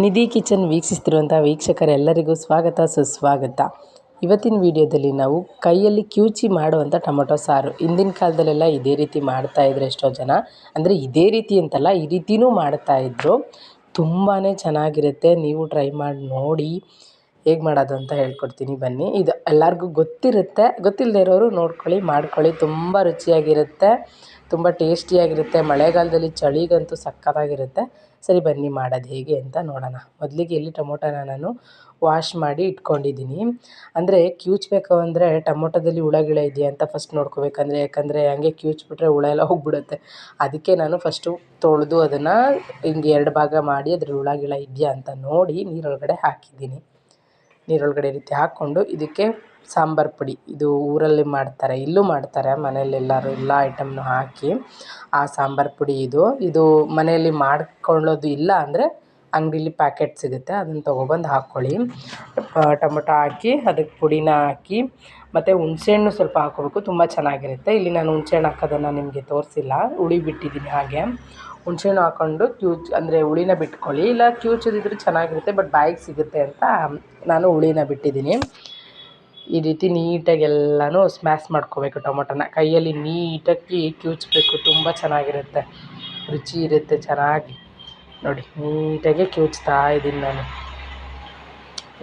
ನಿಧಿ kitchen ವೀಕ್ಷಿಸ್ತಿರುವಂಥ ವೀಕ್ಷಕರೆಲ್ಲರಿಗೂ ಸ್ವಾಗತ, ಸುಸ್ವಾಗತ. ಇವತ್ತಿನ ವಿಡಿಯೋದಲ್ಲಿ ನಾವು ಕೈಯಲ್ಲಿ ಕ್ಯೂಚಿ ಮಾಡುವಂಥ ಟೊಮೊಟೊ ಸಾರು. ಹಿಂದಿನ ಕಾಲದಲ್ಲೆಲ್ಲ ಇದೇ ರೀತಿ ಮಾಡ್ತಾಯಿದ್ರು ಎಷ್ಟೋ ಜನ. ಅಂದರೆ ಇದೇ ರೀತಿ ಅಂತಲ್ಲ, ಈ ರೀತಿಯೂ ಮಾಡ್ತಾಯಿದ್ರು ತುಂಬಾ ಚೆನ್ನಾಗಿರುತ್ತೆ. ನೀವು ಟ್ರೈ ಮಾಡಿ ನೋಡಿ. ಹೇಗೆ ಮಾಡೋದು ಅಂತ ಹೇಳ್ಕೊಡ್ತೀನಿ, ಬನ್ನಿ. ಇದು ಎಲ್ಲರಿಗೂ ಗೊತ್ತಿರುತ್ತೆ. ಗೊತ್ತಿಲ್ಲದೆ ಇರೋರು ನೋಡ್ಕೊಳ್ಳಿ, ಮಾಡ್ಕೊಳ್ಳಿ. ತುಂಬ ರುಚಿಯಾಗಿರುತ್ತೆ. ತುಂಬ ಟೇಸ್ಟಿಯಾಗಿರುತ್ತೆ. ಮಳೆಗಾಲದಲ್ಲಿ ಚಳಿಗಂತೂ ಸಕ್ಕತ್ತಾಗಿರುತ್ತೆ ಸರಿ, ಬನ್ನಿ ಮಾಡೋದು ಹೇಗೆ ಅಂತ ನೋಡೋಣ. ಮೊದಲಿಗೆ ಇಲ್ಲಿ ಟೊಮೊಟೊನ ನಾನು ವಾಶ್ ಮಾಡಿ ಇಟ್ಕೊಂಡಿದ್ದೀನಿ. ಅಂದರೆ ಕ್ಯೂಚ್ಬೇಕು ಅಂದರೆ ಟೊಮೊಟೊದಲ್ಲಿ ಹುಳ, ಗಿಳ ಇದೆಯಾ ಅಂತ ಫಸ್ಟ್ ನೋಡ್ಕೋಬೇಕಂದ್ರೆ. ಯಾಕಂದರೆ ಹಂಗೆ ಕ್ಯೂಚ್ಬಿಟ್ರೆ ಹುಳ ಎಲ್ಲ ಹೋಗ್ಬಿಡುತ್ತೆ. ಅದಕ್ಕೆ ನಾನು ಫಸ್ಟು ತೊಳೆದು ಅದನ್ನು ಹಿಂಗೆ ಎರಡು ಭಾಗ ಮಾಡಿ ಅದ್ರ ಹುಳ, ಗಿಳ ಇದೆಯಾ ಅಂತ ನೋಡಿ ನೀರೊಳಗಡೆ ಹಾಕಿದ್ದೀನಿ. ನೀರೊಳಗಡೆ ರೀತಿ ಹಾಕ್ಕೊಂಡು ಇದಕ್ಕೆ ಸಾಂಬಾರು ಪುಡಿ. ಇದು ಊರಲ್ಲಿ ಮಾಡ್ತಾರೆ, ಇಲ್ಲೂ ಮಾಡ್ತಾರೆ ಮನೇಲಿ ಎಲ್ಲರೂ ಎಲ್ಲ ಐಟಮ್ನು ಹಾಕಿ ಆ ಸಾಂಬಾರು ಪುಡಿ ಇದು. ಇದು ಮನೆಯಲ್ಲಿ ಮಾಡ್ಕೊಳ್ಳೋದು ಇಲ್ಲ ಅಂದರೆ ಅಂಗಡಿಲಿ ಪ್ಯಾಕೆಟ್ ಸಿಗುತ್ತೆ, ಅದನ್ನು ತೊಗೊಬಂದು ಹಾಕ್ಕೊಳ್ಳಿ ಟೊಮೊಟೊ ಹಾಕಿ, ಅದಕ್ಕೆ ಪುಡಿನ ಹಾಕಿ, ಮತ್ತು ಹುಣ್ಸೆಹಣ್ಣು ಸ್ವಲ್ಪ ಹಾಕೋಬೇಕು ತುಂಬ ಚೆನ್ನಾಗಿರುತ್ತೆ. ಇಲ್ಲಿ ನಾನು ಹುಣ್ಸೆಹಣ್ಣು ಹಾಕೋದನ್ನು ನಿಮಗೆ ತೋರಿಸಿಲ್ಲ, ಹುಳಿ ಬಿಟ್ಟಿದ್ದೀನಿ ಹಾಗೆ. ಹುಣ್ಸೆಹಣ್ಣು ಹಾಕ್ಕೊಂಡು ಕ್ಯೂಚ್, ಅಂದರೆ ಹುಳಿನ ಬಿಟ್ಕೊಳ್ಳಿ. ಇಲ್ಲ ಕ್ಯೂಚದಿದ್ರೆ ಚೆನ್ನಾಗಿರುತ್ತೆ ಬಟ್ ಬಾಯಿಗೆ ಸಿಗುತ್ತೆ ಅಂತ ನಾನು ಹುಳಿನ ಬಿಟ್ಟಿದ್ದೀನಿ. ಈ ರೀತಿ ನೀಟಾಗಿ ಎಲ್ಲನೂ ಸ್ಮ್ಯಾಶ್ ಮಾಡ್ಕೋಬೇಕು ಟೊಮೊಟೊನ. ಕೈಯಲ್ಲಿ ನೀಟಾಗಿ ಕ್ಯೂಚ್ಬೇಕು ತುಂಬ ಚೆನ್ನಾಗಿರುತ್ತೆ. ರುಚಿ ಇರುತ್ತೆ ಚೆನ್ನಾಗಿ. ನೋಡಿ, ನೀಟಾಗಿ ಕ್ಯೂಚ್ತಾ ಇದ್ದೀನಿ ನಾನು.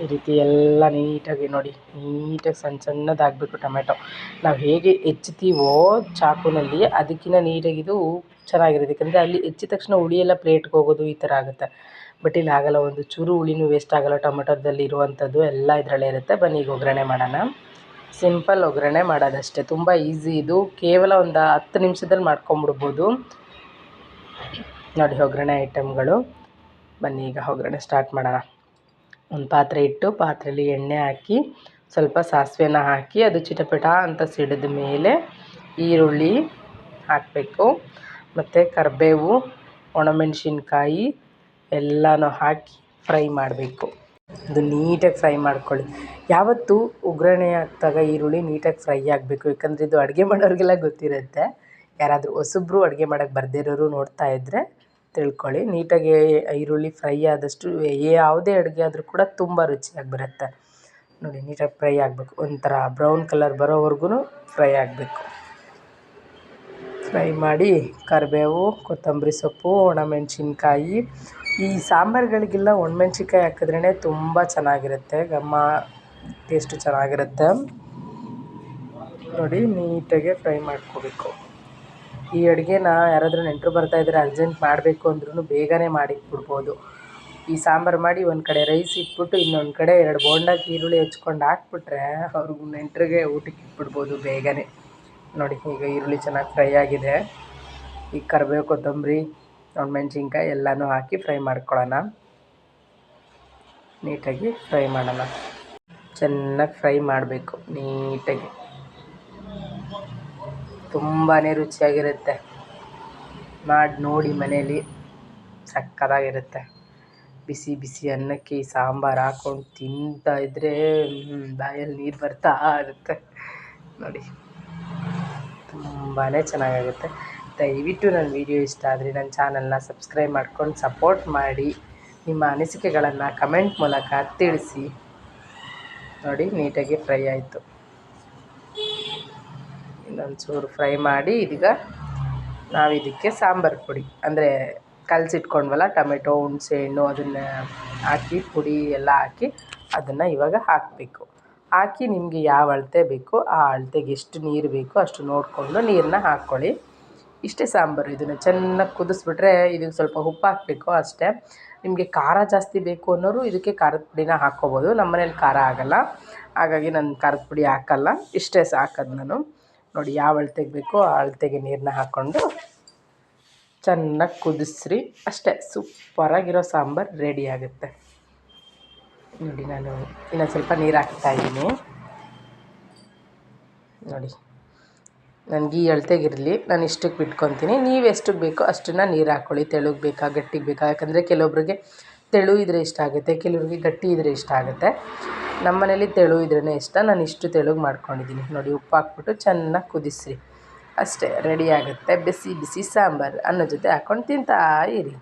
ಈ ರೀತಿ ಎಲ್ಲ ನೀಟಾಗಿ ನೋಡಿ, ನೀಟಾಗಿ ಸಣ್ಣ ಸಣ್ಣದಾಗಬೇಕು ಟೊಮೆಟೊ ನಾವು ಹೇಗೆ ಹೆಚ್ಚುತ್ತೀವೋ ಚಾಕುನಲ್ಲಿ ಅದಕ್ಕಿಂತ ನೀಟಾಗಿದು ಚೆನ್ನಾಗಿರುತ್ತೆ. ಯಾಕಂದರೆ ಅಲ್ಲಿ ಹೆಚ್ಚಿದ ತಕ್ಷಣ ಹುಳಿ ಎಲ್ಲ ಪ್ಲೇಟ್ಗೆ ಹೋಗೋದು ಈ ಥರ ಆಗುತ್ತೆ. ಬಟ್ ಇಲ್ಲಿ ಆಗಲ್ಲ, ಒಂದು ಚೂರು ಹುಳಿನೂ ವೇಸ್ಟ್ ಆಗೋಲ್ಲ ಟೊಮೆಟೊದಲ್ಲಿ ಇರುವಂಥದ್ದು ಎಲ್ಲ ಇದರಲ್ಲೇ ಇರುತ್ತೆ. ಬನ್ನಿ ಈಗ ಒಗ್ಗರಣೆ ಮಾಡೋಣ. ಸಿಂಪಲ್ ಒಗ್ಗರಣೆ ಮಾಡೋದಷ್ಟೇ. ತುಂಬ ಈಸಿ ಇದು. ಕೇವಲ ಒಂದು ಹತ್ತು ನಿಮಿಷದಲ್ಲಿ ಮಾಡ್ಕೊಂಬಿಡ್ಬೋದು. ನೋಡಿ ಒಗ್ಗರಣೆ ಐಟಮ್ಗಳು ಬನ್ನಿ ಈಗ ಒಗ್ಗರಣೆ ಸ್ಟಾರ್ಟ್ ಮಾಡೋಣ. ಒಂದು ಪಾತ್ರೆ ಇಟ್ಟು ಪಾತ್ರೆಯಲ್ಲಿ ಎಣ್ಣೆ ಹಾಕಿ, ಸ್ವಲ್ಪ ಸಾಸಿವೆನ ಹಾಕಿ, ಅದು ಚಿಟಪಟ ಅಂತ ಸಿಡಿದ ಮೇಲೆ ಈರುಳ್ಳಿ ಹಾಕಬೇಕು. ಮತ್ತು ಕರಿಬೇವು, ಒಣಮೆಣಸಿನ್ಕಾಯಿ ಎಲ್ಲನೂ ಹಾಕಿ ಫ್ರೈ ಮಾಡಬೇಕು. ಅದು ನೀಟಾಗಿ ಫ್ರೈ ಮಾಡ್ಕೊಳ್ಳಿ. ಯಾವತ್ತೂ ಒಗ್ಗರಣೆ ಹಾಕ್ದಾಗ ಈರುಳ್ಳಿ ನೀಟಾಗಿ ಫ್ರೈ ಆಗಬೇಕು. ಯಾಕಂದರೆ ಇದು ಅಡುಗೆ ಮಾಡೋರಿಗೆಲ್ಲ ಗೊತ್ತಿರುತ್ತೆ. ಯಾರಾದರೂ ಹೊಸಬ್ರು ಅಡುಗೆ ಮಾಡೋಕ್ಕೆ ಬರದೇ ಇರೋರು ನೋಡ್ತಾ ಇದ್ದರೆ ತಿಳ್ಕೊಳ್ಳಿ. ನೀಟಾಗಿ ಈರುಳ್ಳಿ ಫ್ರೈ ಆದಷ್ಟು ಯಾವುದೇ ಅಡುಗೆ ಆದರೂ ಕೂಡ ತುಂಬ ರುಚಿಯಾಗಿ ಬರುತ್ತೆ. ನೋಡಿ, ನೀಟಾಗಿ ಫ್ರೈ ಆಗಬೇಕು. ಒಂಥರ ಬ್ರೌನ್ ಕಲರ್ ಬರೋವರೆಗೂ ಫ್ರೈ ಆಗಬೇಕು. ಫ್ರೈ ಮಾಡಿ ಕರಿಬೇವು, ಕೊತ್ತಂಬರಿ ಸೊಪ್ಪು, ಒಣಮೆಣ್ಸಿನ್ಕಾಯಿ. ಈ ಸಾಂಬಾರುಗಳಿಗೆಲ್ಲ ಒಣಮೆಣ್ಸಿನ್ಕಾಯಿ ಹಾಕಿದ್ರೇ ತುಂಬ ಚೆನ್ನಾಗಿರುತ್ತೆ. ಘಮ, ಟೇಸ್ಟು ಚೆನ್ನಾಗಿರುತ್ತೆ. ನೋಡಿ, ನೀಟಾಗೆ ಫ್ರೈ ಮಾಡ್ಕೋಬೇಕು. ಈ ಅಡುಗೆನ ಯಾರಾದರೂ ನೆಂಟರು ಬರ್ತಾಯಿದ್ರೆ ಅರ್ಜೆಂಟ್ ಮಾಡಬೇಕು ಅಂದ್ರೂ ಬೇಗನೆ ಮಾಡಿಟ್ಬಿಡ್ಬೋದು ಈ ಸಾಂಬಾರು ಮಾಡಿ ಒಂದು ಕಡೆ ರೈಸ್ ಇಟ್ಬಿಟ್ಟು ಇನ್ನೊಂದು ಕಡೆ ಎರಡು ಬೋಂಡಾಕಿ ಈರುಳ್ಳಿ ಹೆಚ್ಕೊಂಡು ಹಾಕ್ಬಿಟ್ರೆ ಅವ್ರಿಗೆ ನೆಂಟರಿಗೆ ಊಟಕ್ಕೆ ಇಟ್ಬಿಡ್ಬೋದು ಬೇಗನೆ. ನೋಡಿ ಈಗ ಈರುಳ್ಳಿ ಚೆನ್ನಾಗಿ ಫ್ರೈ ಆಗಿದೆ. ಈಗ ಕರಿಬೇವು ಕೊತ್ತಂಬರಿ ಒಣಮೆಣ್ಸಿನ್ಕಾಯಿ ಎಲ್ಲನೂ ಹಾಕಿ ಫ್ರೈ ಮಾಡ್ಕೊಳ್ಳೋಣ ನೀಟಾಗಿ ಫ್ರೈ ಮಾಡೋಣ. ಚೆನ್ನಾಗಿ ಫ್ರೈ ಮಾಡಬೇಕು ನೀಟಾಗಿ. ತುಂಬಾ ರುಚಿಯಾಗಿರುತ್ತೆ. ಮಾಡಿ ನೋಡಿ ಮನೇಲಿ ಸಕ್ಕತ್ತಾಗಿರುತ್ತೆ. ಬಿಸಿ ಬಿಸಿ ಅನ್ನಕ್ಕೆ ಈ ಸಾಂಬಾರು ಹಾಕ್ಕೊಂಡು ತಿಂತಾ ಇದ್ದರೆ ಬಾಯಲ್ಲಿ ನೀರು ಬರ್ತಾ ಇರುತ್ತೆ. ನೋಡಿ. ತುಂಬಾ ಚೆನ್ನಾಗಾಗುತ್ತೆ. ದಯವಿಟ್ಟು ನನ್ನ ವೀಡಿಯೋ ಇಷ್ಟ ಆದರೆ ನನ್ನ ಚಾನಲ್ನ ಸಬ್ಸ್ಕ್ರೈಬ್ ಮಾಡ್ಕೊಂಡು ಸಪೋರ್ಟ್ ಮಾಡಿ. ನಿಮ್ಮ ಅನಿಸಿಕೆಗಳನ್ನು ಕಮೆಂಟ್ ಮೂಲಕ ತಿಳಿಸಿ. ನೋಡಿ, ನೀಟಾಗಿ ಫ್ರೈ ಆಯಿತು. ಇನ್ನೊಂದು ಚೂರು ಫ್ರೈ ಮಾಡಿ ಇದೀಗ ನಾವು ಇದಕ್ಕೆ ಸಾಂಬಾರು ಪುಡಿ. ಅಂದರೆ ಕಲಸಿಟ್ಕೊಂಡ್ವಲ್ಲ, ಟೊಮೆಟೊ, ಹುಣಸೆ ಹಣ್ಣು ಅದನ್ನು ಹಾಕಿ, ಪುಡಿ ಎಲ್ಲ ಹಾಕಿ ಅದನ್ನು ಇವಾಗ ಹಾಕಬೇಕು. ಹಾಕಿ ನಿಮಗೆ ಯಾವ ಅಳತೆ ಬೇಕು ಆ ಅಳತೆಗೆ ಎಷ್ಟು ನೀರು ಬೇಕು ಅಷ್ಟು ನೋಡಿಕೊಂಡು ನೀರನ್ನ ಹಾಕ್ಕೊಳ್ಳಿ ಇಷ್ಟೇ ಸಾಂಬಾರು. ಇದನ್ನು ಚೆನ್ನಾಗಿ ಕುದಿಸ್ಬಿಟ್ರೆ ಇದಕ್ಕೆ ಸ್ವಲ್ಪ ಉಪ್ಪು ಹಾಕಬೇಕು ಅಷ್ಟೇ. ನಿಮಗೆ ಖಾರ ಜಾಸ್ತಿ ಬೇಕು ಅನ್ನೋರು ಇದಕ್ಕೆ ಖಾರದ ಪುಡಿನ ಹಾಕ್ಕೋಬೋದು. ನಮ್ಮ ಮನೇಲಿ ಖಾರ ಆಗೋಲ್ಲ. ಹಾಗಾಗಿ ನಾನು ಖಾರದ ಪುಡಿ ಹಾಕಲ್ಲ. ಇಷ್ಟೇ ಸಾಕೋದು ನಾನು. ನೋಡಿ ಯಾವ ಅಳತೆಗೆ ಬೇಕೋ ಆ ಅಳತೆಗೆ ನೀರನ್ನ ಹಾಕ್ಕೊಂಡು ಚೆನ್ನಾಗಿ ಕುದಿಸ್ರಿ. ಅಷ್ಟೇ, ಸೂಪರಾಗಿರೋ ಸಾಂಬಾರು ರೆಡಿ ಆಗುತ್ತೆ. ನೋಡಿ ನಾನು ಇನ್ನೊಂದು ಸ್ವಲ್ಪ ನೀರು ಹಾಕ್ತಾ ಇದ್ದೀನಿ. ನೋಡಿ ನನಗೆ ಈ ಅಳತೆಗಿರಲಿ, ನಾನು ಇಷ್ಟಕ್ಕೆ ಬಿಟ್ಕೊತೀನಿ. ನೀವು ಎಷ್ಟಕ್ಕೆ ಬೇಕೋ ಅಷ್ಟನ್ನು ನೀರು ಹಾಕ್ಕೊಳ್ಳಿ ತೆಳುಗೆ ಬೇಕಾ, ಗಟ್ಟಿಗೆ ಬೇಕಾ? ಯಾಕಂದರೆ ಕೆಲವೊಬ್ರಿಗೆ ತೆಳು ಇದ್ದರೆ ಇಷ್ಟ ಆಗುತ್ತೆ ಕೆಲವ್ರಿಗೆ ಗಟ್ಟಿ ಇದ್ದರೆ ಇಷ್ಟ ಆಗುತ್ತೆ. ನಮ್ಮ ಮನೇಲಿ ತೆಳು ಇದ್ರೇ ಇಷ್ಟ. ನಾನು ಇಷ್ಟು ತೆಳುಗೆ ಮಾಡ್ಕೊಂಡಿದ್ದೀನಿ. ನೋಡಿ, ಉಪ್ಪು ಹಾಕ್ಬಿಟ್ಟು ಚೆನ್ನಾಗಿ ಕುದಿಸ್ರಿ. ಅಷ್ಟೇ ರೆಡಿ ಆಗುತ್ತೆ. ಬಿಸಿ ಬಿಸಿ ಸಾಂಬಾರು ಅನ್ನದ ಜೊತೆ ಹಾಕ್ಕೊಂಡು ತಿಂತಾ ಇರಿ.